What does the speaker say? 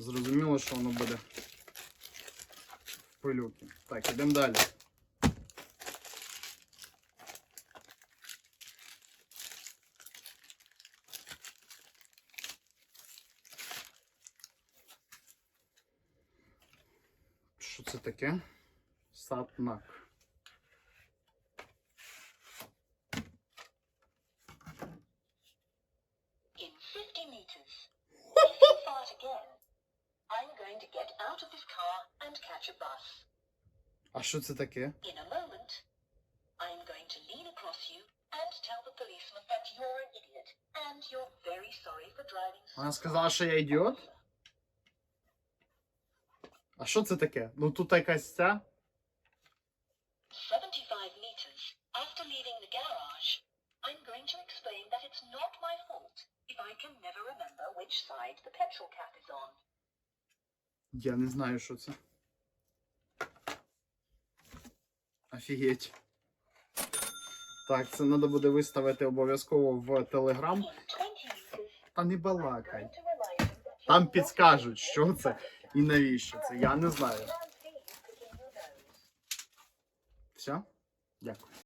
Зрозуміло, що воно буде в пилюки. Так, ідемо далі. Що це таке? Сатнак. In 50 meters. if you fart again, I'm going to get out of this car and catch a bus. А що це таке? In a moment, I'm going to lean across you and tell the policeman that you're an idiot and you're very sorry for driving so Вона сказала, що я ідіот? А що це таке? Ну тут якась ця. 75 meters after leaving the garage, I'm going to explain that it's not my fault if I can never remember which side the petrol cap is on. Я не знаю, що це. Офігеть. Так, це треба буде виставити обов'язково в Телеграм. In 20 meters, Та не балакай. Там підскажуть, що це і навіщо це. Я не знаю. Все? Дякую.